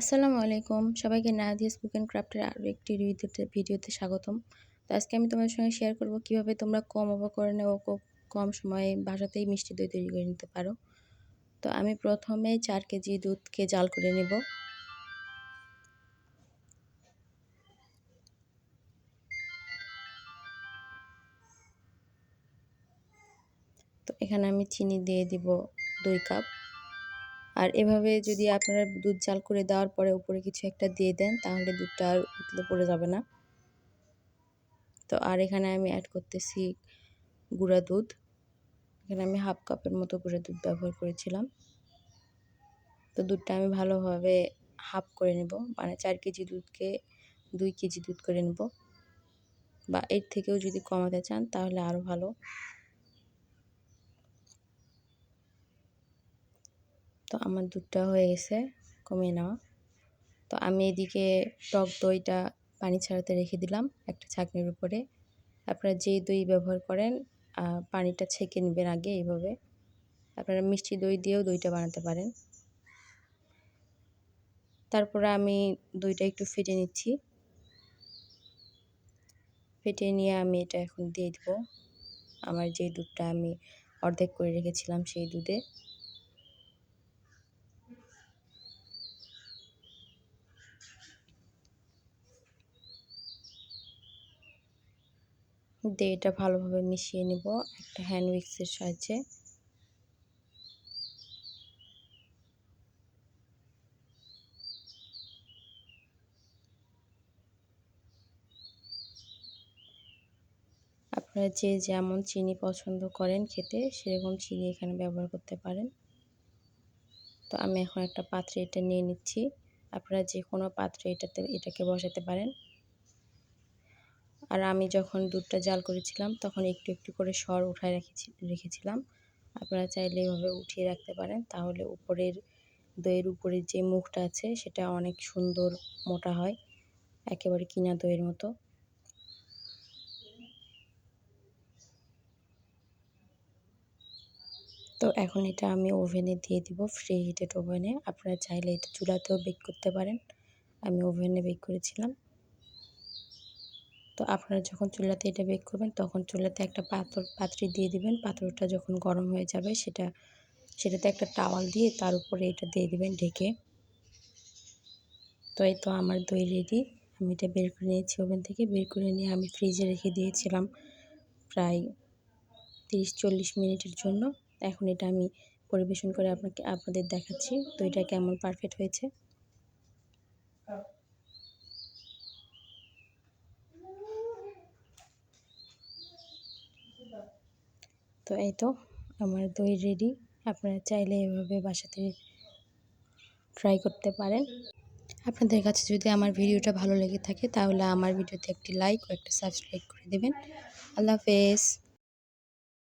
আসসালামু আলাইকুম। সবাইকে নাদিয়াস কুক অ্যান্ড ক্রাফটের আরও একটি ভিডিওতে স্বাগতম। তো আজকে আমি তোমাদের সঙ্গে শেয়ার করব কীভাবে তোমরা কম উপকরণে ও কম সময়ে বাসাতেই মিষ্টি দই তৈরি করে নিতে পারো। তো আমি প্রথমে চার কেজি দুধকে জাল করে নেব। তো এখানে আমি চিনি দিয়ে দিব দুই কাপ। আর এভাবে যদি আপনারা দুধ জাল করে দেওয়ার পরে উপরে কিছু একটা দিয়ে দেন, তাহলে দুধটা আর উতলে পড়ে যাবে না। তো আর এখানে আমি অ্যাড করতেছি গুঁড়া দুধ। এখানে আমি হাফ কাপের মতো গুঁড়া দুধ ব্যবহার করেছিলাম। তো দুধটা আমি ভালোভাবে হাফ করে নেব মানে চার কেজি দুধকে দুই কেজি দুধ করে নেব। বা এর থেকেও যদি কমাতে চান, তাহলে আরও ভালো। তো আমার দুধটা হয়ে গেছে, কমিয়ে নেওয়া। তো আমি এদিকে টক দইটা পানি ছাড়াতে রেখে দিলাম একটা ছাঁকনির উপরে। আপনারা যেই দই ব্যবহার করেন পানিটা ছেঁকে নেবেন আগে এইভাবে। আপনারা মিষ্টি দই দিয়েও দইটা বানাতে পারেন। তারপরে আমি দইটা একটু ফেটে নিচ্ছি। ফেটে নিয়ে আমি এটা এখন দিয়ে দেবো। আমার যে দুধটা আমি অর্ধেক করে রেখেছিলাম সেই দুধে। দিয়ে এটা ভালোভাবে মিশিয়ে নেব, একটা হ্যান্ড উইক্সের সাহায্যে। আপনারা যে যেমন চিনি পছন্দ করেন খেতে, সেরকম চিনি এখানে ব্যবহার করতে পারেন। তো আমি এখন একটা পাত্রে এটা নিয়ে নিচ্ছি। আপনারা যে কোনো পাত্রে এটাতে, এটাকে বসাতে পারেন। আর আমি যখন দুধটা জাল করেছিলাম, তখন একটু একটু করে সর উঠায় রেখেছি, রেখেছিলাম। আপনারা চাইলে এভাবে উঠিয়ে রাখতে পারেন। তাহলে উপরের দইয়ের উপরের যে মুখটা আছে, সেটা অনেক সুন্দর মোটা হয়। একেবারে কিনা দইয়ের মতো। তো এখন এটা আমি ওভেনে দিয়ে দিব ফ্রি হিটেড ওভেনে আপনারা চাইলে এটা চুলাতেও বেক করতে পারেন। আমি ওভেনে বেক করেছিলাম। তো আপনারা যখন চুলাতে এটা বেক করবেন, তখন চুলাতে একটা পাথর, পাত্রে দিয়ে দিবেন। পাথরটা যখন গরম হয়ে যাবে, সেটা, সেটাতে একটা টাওয়াল দিয়ে তার উপরে এটা দিয়ে দিবেন ঢেকে। তো এই তো আমার দই রেডি আমি এটা বের করে নিয়েছি ওভেন থেকে। বের করে নিয়ে আমি ফ্রিজে রেখে দিয়েছিলাম প্রায় তিরিশ চল্লিশ মিনিটের জন্য। এখন এটা আমি পরিবেশন করে আপনাকে, আপনাদের দেখাচ্ছি। দইটা কেমন পারফেক্ট হয়েছে। তো এই তো আমার দই রেডি আপনারা চাইলে এভাবে বাসাতে ট্রাই করতে পারেন। আপনাদের কাছে যদি আমার ভিডিওটা ভালো লেগে থাকে, তাহলে আমার ভিডিওতে একটি লাইক ও একটা সাবস্ক্রাইব করে দেবেন। আল্লাহ হাফেজ।